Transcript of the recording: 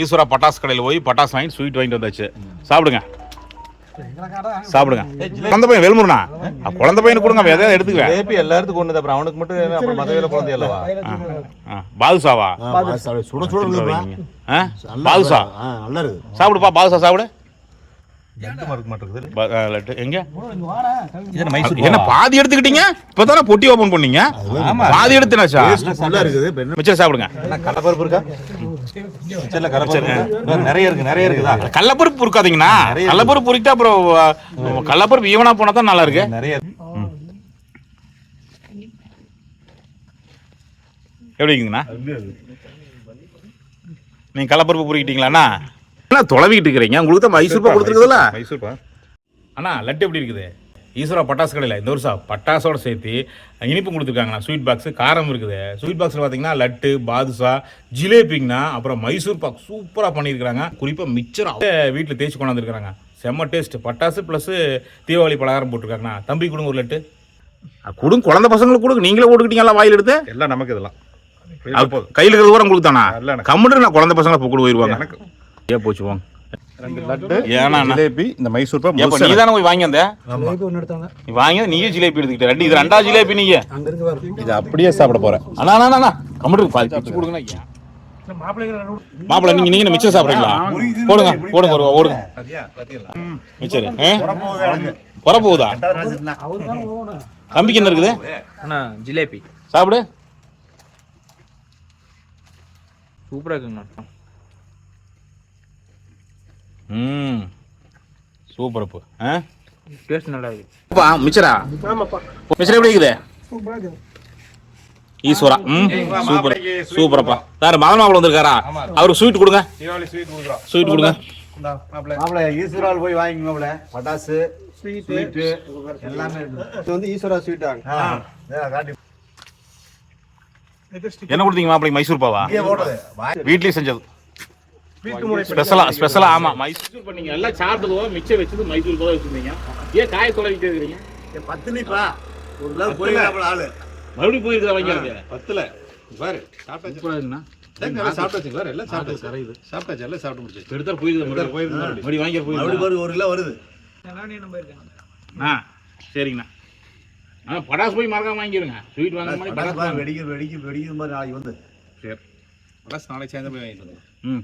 ஈஸ்வரா பட்டாசு கடையில் போய் பட்டாசு வாங்கிட்டு ஸ்வீட் வாங்கிட்டு வந்தாச்சு. சாப்பிடுங்க. சாப்பிடுங்க. குழந்தை பையன் வேல்முருனா குழந்தை பையனுக்கு கொடுங்க அவன் எதையாவது எடுத்துக்குவேன். ஜிலேபி எல்லாத்துக்கும் கொண்டு அப்புறம் அவனுக்கு மட்டும் அப்புறம் மதவில குழந்தை அல்லவா பாதுஷாவா? சுட சுட. ஆ நல்லா பாதுஷா. இருக்கு. சாப்பிடுப்பா பாதுஷா சாப்பிடு. என்ன பாதி எடுத்துக்கிட்டீங்க? இப்பதானே பொட்டி ஓபன் பண்ணீங்க? பாதி எடுத்துனாச்சா மிச்சம் சாப்பிடுங்க. கடப்பருப்பு இருக்கா? நிறைய இருக்கு? நிறைய இருக்குதா கள்ளப்பருப்பு பொறுக்காதீங்கண்ணா கள்ளப்பருப்பு பொறுக்கிட்டா அப்புறம் ஆ, கள்ளப்பருப்பு ஈவனா போனா தான் நல்லா இருக்கு. நிறைய எப்படி இருக்குங்கண்ணா? நீங்க கள்ளப்பருப்பு பொறுக்கிட்டீங்களாண்ணா என்ன தொலைவிக்கிட்டு இருக்கிறீங்க? உங்களுக்கு தான் மைசூர் பாக்கு கொடுத்துருக்குதுல்ல? மைசூர்பா அண்ணா லட்டு எப்படி இருக்குது? ஈஸ்வரா பட்டாசு கடையில் இந்த வருஷம் பட்டாசோட சேர்த்து இனிப்பு கொடுத்துருக்காங்கண்ணா ஸ்வீட் பாக்ஸ் காரம் இருக்குது. ஸ்வீட் பாக்ஸில் பார்த்தீங்கன்னா லட்டு பாதுஷா ஜிலேபிங்கண்ணா அப்புறம் மைசூர் பாக் சூப்பராக பண்ணியிருக்கிறாங்க. குறிப்பாக மிச்சர் வீட்டில் தேய்ச்சி கொண்டாந்துருக்காங்க செம்ம டேஸ்ட் பட்டாசு ப்ளஸ் தீபாவளி பலகாரம் போட்டிருக்காங்கண்ணா. தம்பி கொடுங்க ஒரு லட்டு. கொடுங்க குழந்தை பசங்களுக்கு கொடுங்க. நீங்களே போட்டுக்கிட்டீங்களா வாயில் எடுத்து? எல்லாம் நமக்கு இதெல்லாம். கையில் இருக்கிறது கூட உங்களுக்கு தானா. கம்முட்டு நான் குழந்தை பசங்களை போட்டு போயிடுவாங்க எனக்கு. ஏன் போச்சு ஜிலேபி இந்த மைசூர் பாக் ஏப்பா நீ தானே போய் வாங்கி வந்த? நீ வாங்கி நீயே ஜிலேபி எடுத்துக்கிட்ட. ரெண்டு இது ரெண்டா ஜிலேபி நீங்க இது அப்படியே சாப்பிட போறேன். அண்ணா அண்ணா பாதி பிச்சு கொடுங்கண்ணா மாப்பிள்ளை நீங்க நீங்க மிச்சம் சாப்பிடுறீங்களா? போடுங்க போடுங்க ஒரு ஓடுங்க மிச்சர் போகுதா? தம்பிக்கு என்ன இருக்குது? அண்ணா ஜிலேபி. சாப்பிடு. சூப்பராக இருக்குங்கண்ணா. ம். சூப்பர் அப்போ. ஆ? டேஸ்ட் நல்லா இருக்கு. அப்பா மிச்சரா? மிச்சர் எப்படி இருக்குது? ஈஸ்வரா. ம் சூப்பர். சூப்பரப்பா சார் மதன் மாப்பிள்ள வந்திருக்காரா? அவருக்கு ஸ்வீட் கொடுங்க. தீபாவளி ஸ்வீட் கொடுக்குறோம். ஸ்வீட் கொடுங்க. மாப்பிள. ஈஸ்வரால் போய் வாங்கிங்க மாப்பிள. பட்டாசு ஸ்வீட்டு எல்லாமே இருக்குது இது வந்து ஈஸ்வரா ஸ்வீட் என்ன கொடுத்தீங்க மாப்பிளைக்கு? மைசூர் பாவா? இங்கே போடுறது ஸ்பெஷலா ஸ்பெஷலா ஆமா மைசூர் பண்ணீங்க. எல்லாம் சாப்பிட்டதோ மிச்சம் வச்சது மைசூர் பாவா வச்சிருந்தீங்க. ஏன் காய தொலைவிட்டு இருக்கிறீங்க? பத்துனிப்பா ஒரு கிலோ போய் ஆளு? மறுபடியும் போயிருக்கிற வாங்கி பத்துல. பாரு சாப்பிட்டாச்சு. பாரு எல்லாம் சாப்பிட்டாச்சு. சாப்பிட்டாச்சு எல்லாம் சாப்பிட்டு முடிச்சு எடுத்தா போயிருது போயிருது மறுபடியும். வாங்கி மறுபடியும் போயிருது. பாரு ஒரு கிலோ வருது. ஆ சரிங்கண்ணா. ஆ படாசு போய் மறக்காம வாங்கிடுங்க ஸ்வீட் வாங்க மாதிரி படாசு. வெடிக்க வெடிக்க வெடிக்கிற மாதிரி நாளைக்கு வந்து. சரி. பட்டாசு நாளைக்கு சேர்ந்து போய் வாங்கிட்டு ம்.